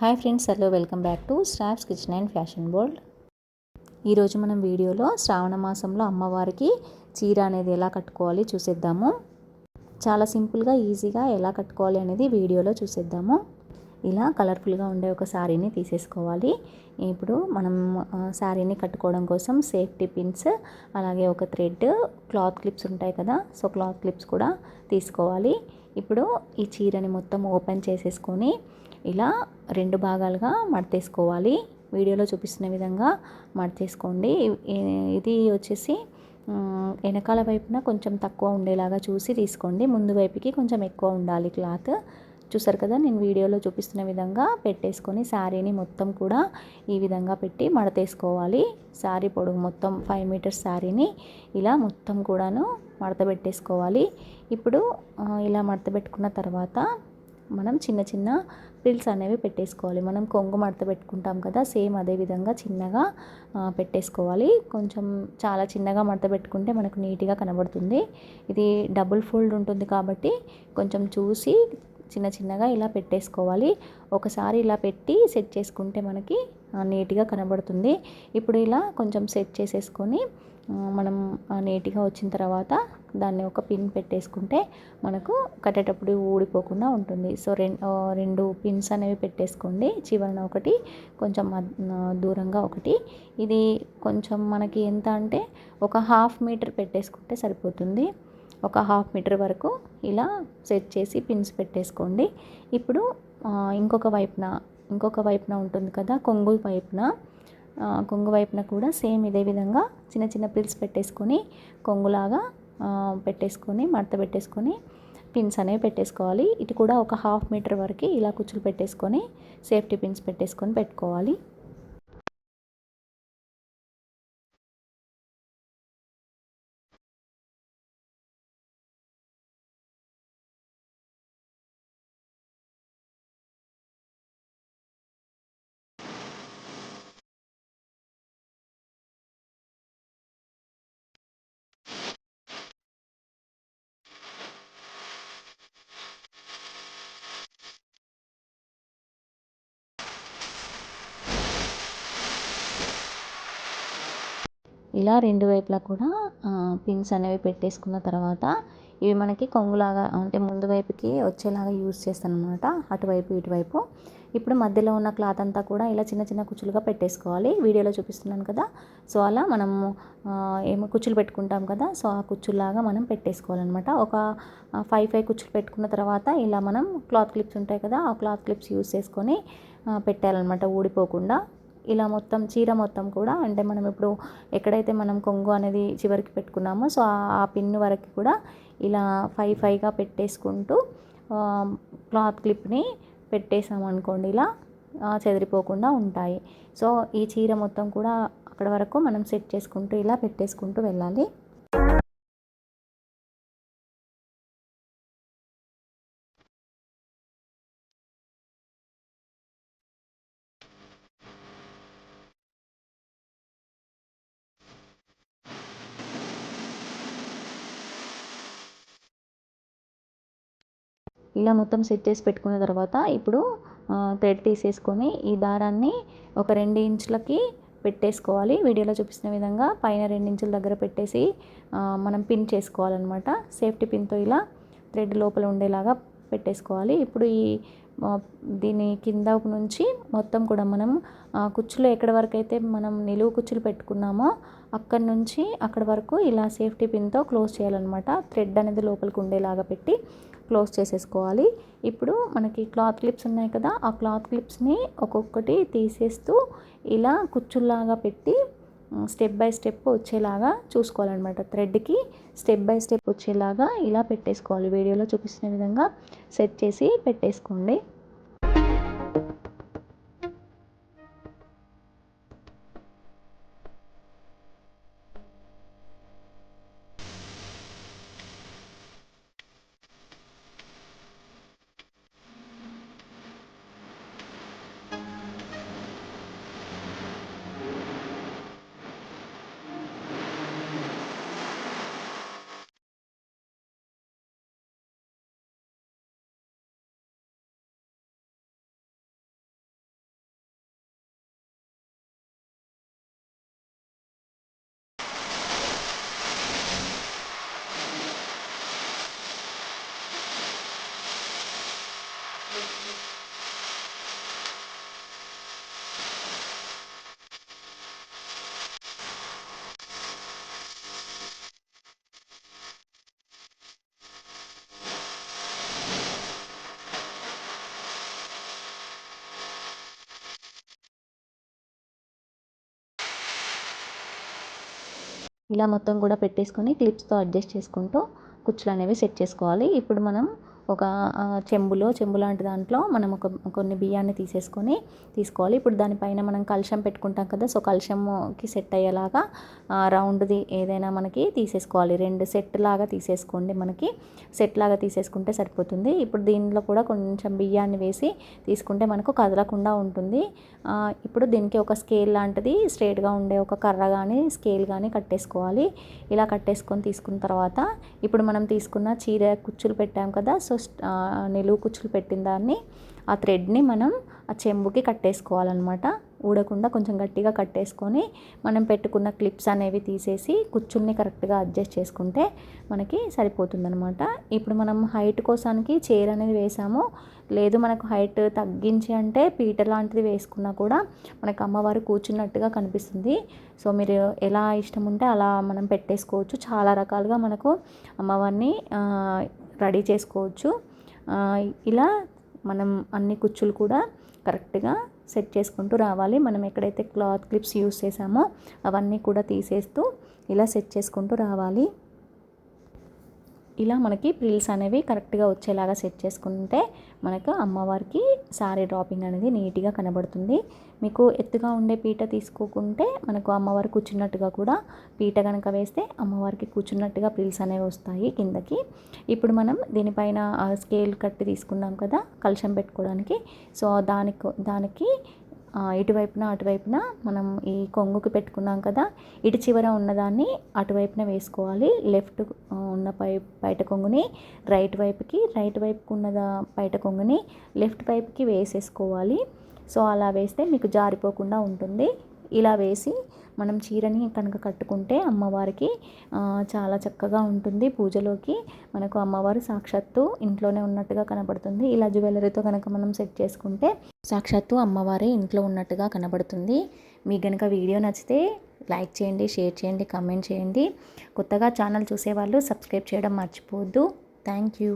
Hi friends hello welcome back to staffs kitchen and fashion world ఈరోజు మనం వీడియోలో శ్రావణ మాసంలో అమ్మవారికి చీర అనేది ఎలా కట్టుకోవాలి చూసేద్దాము. చాలా సింపుల్గా ఈజీగా ఎలా కట్టుకోవాలి అనేది వీడియోలో చూసేద్దాము. ఇలా కలర్ఫుల్గా ఉండే ఒక శారీని తీసేసుకోవాలి. ఇప్పుడు మనం శారీని కట్టుకోవడం కోసం సేఫ్టీ పిన్స్ అలాగే ఒక థ్రెడ్ క్లాత్ క్లిప్స్ ఉంటాయి కదా సో క్లాత్ క్లిప్స్ కూడా తీసుకోవాలి. ఇప్పుడు ఈ చీరని మొత్తం ఓపెన్ చేసేసుకొని ఇలా రెండు భాగాలుగా మడతేసుకోవాలి. వీడియోలో చూపిస్తున్న విధంగా మడతేసుకోండి. ఇది వచ్చేసి వెనకాల వైపున కొంచెం తక్కువ ఉండేలాగా చూసి తీసుకోండి. ముందు వైపుకి కొంచెం ఎక్కువ ఉండాలి క్లాత్. చూసారు కదా నేను వీడియోలో చూపిస్తున్న విధంగా పెట్టేసుకొని శారీని మొత్తం కూడా ఈ విధంగా పెట్టి మడతేసుకోవాలి. శారీ పొడుగు మొత్తం ఫైవ్ మీటర్స్ శారీని ఇలా మొత్తం కూడాను మడత పెట్టేసుకోవాలి. ఇప్పుడు ఇలా మడత పెట్టుకున్న తర్వాత మనం చిన్న చిన్న పిల్స్ అనేవి పెట్టేసుకోవాలి. మనం కొంగు మడత పెట్టుకుంటాం కదా సేమ్ అదే విధంగా చిన్నగా పెట్టేసుకోవాలి. కొంచెం చాలా చిన్నగా మడత పెట్టుకుంటే మనకు నీట్గా కనబడుతుంది. ఇది డబుల్ ఫోల్డ్ ఉంటుంది కాబట్టి కొంచెం చూసి చిన్న చిన్నగా ఇలా పెట్టేసుకోవాలి. ఒకసారి ఇలా పెట్టి సెట్ చేసుకుంటే మనకి నీట్గా కనబడుతుంది. ఇప్పుడు ఇలా కొంచెం సెట్ చేసేసుకొని మనం నీట్గా వచ్చిన తర్వాత దాన్ని ఒక పిన్ పెట్టేసుకుంటే మనకు కట్టేటప్పుడు ఊడిపోకుండా ఉంటుంది. సో రెండు పిన్స్ అనేవి పెట్టేసుకోండి. చివరన ఒకటి కొంచెం దూరంగా ఒకటి. ఇది కొంచెం మనకి ఎంత అంటే ఒక హాఫ్ మీటర్ పెట్టేసుకుంటే సరిపోతుంది. ఒక హాఫ్ మీటర్ వరకు ఇలా సెట్ చేసి పిన్స్ పెట్టేసుకోండి. ఇప్పుడు ఇంకొక వైపున ఇంకొక వైపున ఉంటుంది కదా కొంగు వైపున కొంగు వైపున కూడా సేమ్ ఇదే విధంగా చిన్న చిన్న పిల్స్ పెట్టేసుకొని కొంగులాగా పెట్టేసుకొని మడత పెట్టేసుకొని పిన్స్ అనేవి పెట్టేసుకోవాలి. ఇటు కూడా ఒక హాఫ్ మీటర్ వరకు ఇలా కుచ్చులు పెట్టేసుకొని సేఫ్టీ పిన్స్ పెట్టేసుకొని పెట్టుకోవాలి. ఇలా రెండు వైపులా కూడా పిన్స్ అనేవి పెట్టేసుకున్న తర్వాత ఇవి మనకి కొంగులాగా అంటే ముందు వైపుకి వచ్చేలాగా యూజ్ చేస్తాను అనమాట అటువైపు ఇటువైపు. ఇప్పుడు మధ్యలో ఉన్న క్లాత్ అంతా కూడా ఇలా చిన్న చిన్న కుచ్చులుగా పెట్టేసుకోవాలి. వీడియోలో చూపిస్తున్నాను కదా. సో అలా మనము ఏమో కుచ్చులు పెట్టుకుంటాం కదా. సో ఆ కుచ్చులాగా మనం పెట్టేసుకోవాలన్నమాట. ఒక ఫైవ్ ఫైవ్ కుచ్చులు పెట్టుకున్న తర్వాత ఇలా మనం క్లాత్ క్లిప్స్ ఉంటాయి కదా ఆ క్లాత్ క్లిప్స్ యూస్ చేసుకొని పెట్టాలన్నమాట. ఊడిపోకుండా. ఇలా మొత్తం చీర మొత్తం కూడా అంటే మనం ఇప్పుడు ఎక్కడైతే మనం కొంగు అనేది చివరికి పెట్టుకున్నామో సో ఆ పిన్ వరకు కూడా ఇలా ఫైవ్ ఫైవ్గా పెట్టేసుకుంటూ క్లాత్ క్లిప్ని పెట్టేసామనుకోండి ఇలా చెదిరిపోకుండా ఉంటాయి. సో ఈ చీర మొత్తం కూడా అక్కడ వరకు మనం సెట్ చేసుకుంటూ ఇలా పెట్టేసుకుంటూ వెళ్ళాలి. ఇలా మొత్తం సెట్ చేసి పెట్టుకున్న తర్వాత ఇప్పుడు థ్రెడ్ తీసేసుకొని ఈ దారాన్ని ఒక రెండు ఇంచులకి పెట్టేసుకోవాలి. వీడియోలో చూపిస్తున్న విధంగా పైన రెండు ఇంచుల దగ్గర పెట్టేసి మనం పిన్ చేసుకోవాలన్నమాట. సేఫ్టీ పిన్తో ఇలా థ్రెడ్ లోపల ఉండేలాగా పెట్టేసుకోవాలి. ఇప్పుడు ఈ దీని కింద నుంచి మొత్తం కూడా మనం కుచ్చులు ఎక్కడి వరకు అయితే మనం నిలువు కుచ్చులు పెట్టుకున్నామో అక్కడి నుంచి అక్కడ వరకు ఇలా సేఫ్టీ పిన్తో క్లోజ్ చేయాలన్నమాట. థ్రెడ్ అనేది లోపలికి ఉండేలాగా పెట్టి క్లోజ్ చేసేసుకోవాలి. ఇప్పుడు మనకి క్లాత్ క్లిప్స్ ఉన్నాయి కదా ఆ క్లాత్ క్లిప్స్ని ఒక్కొక్కటి తీసేస్తూ ఇలా కుచ్చుల్లాగా పెట్టి స్టెప్ బై స్టెప్ వచ్చేలాగా చూసుకోవాలన్నమాట థ్రెడ్కి. స్టెప్ బై స్టెప్ వచ్చేలాగా ఇలా పెట్టేసుకోవాలి. వీడియోలో చూపిస్తున్న విధంగా సెట్ చేసి పెట్టేసుకోండి. ఇలా మొత్తం కూడా పెట్టేసుకొని క్లిప్స్తో అడ్జస్ట్ చేసుకుంటూ కుచ్చులు అనేవి సెట్ చేసుకోవాలి. ఇప్పుడు మనం ఒక చెంబులో చెంబు లాంటి దాంట్లో మనం ఒక కొన్ని బియ్యాన్ని తీసేసుకొని తీసుకోవాలి. ఇప్పుడు దానిపైన మనం కలుషం పెట్టుకుంటాం కదా సో కలుషంకి సెట్ అయ్యేలాగా రౌండ్ది ఏదైనా మనకి తీసేసుకోవాలి. రెండు సెట్ లాగా తీసేసుకోండి మనకి. సెట్ లాగా తీసేసుకుంటే సరిపోతుంది. ఇప్పుడు దీనిలో కూడా కొంచెం బియ్యాన్ని వేసి తీసుకుంటే మనకు కదలకుండా ఉంటుంది. ఇప్పుడు దీనికి ఒక స్కేల్ లాంటిది స్ట్రేట్గా ఉండే ఒక కర్ర కానీ స్కేల్ కానీ కట్టేసుకోవాలి. ఇలా కట్టేసుకొని తీసుకున్న తర్వాత ఇప్పుడు మనం తీసుకున్న చీర కుచ్చులు పెట్టాం కదా సో నిలువు కుచ్చులు పెట్టిన దాన్ని ఆ థ్రెడ్ని మనం ఆ చెంబుకి కట్టేసుకోవాలన్నమాట. ఊడకుండా కొంచెం గట్టిగా కట్టేసుకొని మనం పెట్టుకున్న క్లిప్స్ అనేవి తీసేసి కుచ్చుల్ని కరెక్ట్గా అడ్జస్ట్ చేసుకుంటే మనకి సరిపోతుందనమాట ఇప్పుడు మనం హైట్ కోసానికి చైర్ అనేది వేసాము లేదు మనకు హైట్ తగ్గించి అంటే పీట లాంటిది వేసుకున్నా కూడా మనకు అమ్మవారు కూర్చున్నట్టుగా కనిపిస్తుంది. సో మీరు ఎలా ఇష్టం ఉంటే అలా మనం పెట్టేసుకోవచ్చు. చాలా రకాలుగా మనకు అమ్మవారిని రెడీ చేసుకోవచ్చు. ఇలా మనం అన్ని కుచ్చులు కూడా కరెక్ట్గా సెట్ చేసుకుంటూ రావాలి. మనం ఎక్కడైతే క్లాత్ క్లిప్స్ యూస్ చేసామో అవన్నీ కూడా తీసేస్తూ ఇలా సెట్ చేసుకుంటూ రావాలి. ఇలా మనకి ప్రిల్స్ అనేవి కరెక్ట్గా వచ్చేలాగా సెట్ చేసుకుంటే మనకు అమ్మవారికి సారీ డ్రాపింగ్ అనేది నీట్గా కనబడుతుంది. మీకు ఎత్తుగా ఉండే పీట తీసుకోకుంటే మనకు అమ్మవారు కూర్చున్నట్టుగా కూడా పీట కనుక వేస్తే అమ్మవారికి కూర్చున్నట్టుగా ప్రిల్స్ అనేవి వస్తాయి కిందకి. ఇప్పుడు మనం దీనిపైన స్కేల్ కట్టి తీసుకున్నాం కదా కలుషం పెట్టుకోవడానికి. సో దానికి దానికి ఇటువైపున అటువైపున మనం ఈ కొంగుకి పెట్టుకున్నాం కదా ఇటు చివర ఉన్నదాన్ని అటువైపున వేసుకోవాలి. లెఫ్ట్ ఉన్న పై బయట కొంగుని రైట్ వైపుకి రైట్ వైపుకి ఉన్నదా బయట కొంగుని లెఫ్ట్ వైపుకి వేసేసుకోవాలి. సో అలా వేస్తే మీకు జారిపోకుండా ఉంటుంది. ఇలా వేసి మనం చీరని కనుక కట్టుకుంటే అమ్మవారికి చాలా చక్కగా ఉంటుంది పూజలోకి. మనకు అమ్మవారు సాక్షాత్తు ఇంట్లోనే ఉన్నట్టుగా కనబడుతుంది. ఇలా జ్యువెలరీతో కనుక మనం సెట్ చేసుకుంటే సాక్షాత్తు అమ్మవారే ఇంట్లో ఉన్నట్టుగా కనబడుతుంది. మీకు కనుక వీడియో నచ్చితే లైక్ చేయండి షేర్ చేయండి కామెంట్ చేయండి. కొత్తగా ఛానల్ చూసేవాళ్ళు సబ్స్క్రైబ్ చేయడం మర్చిపోవద్దు. Thank you.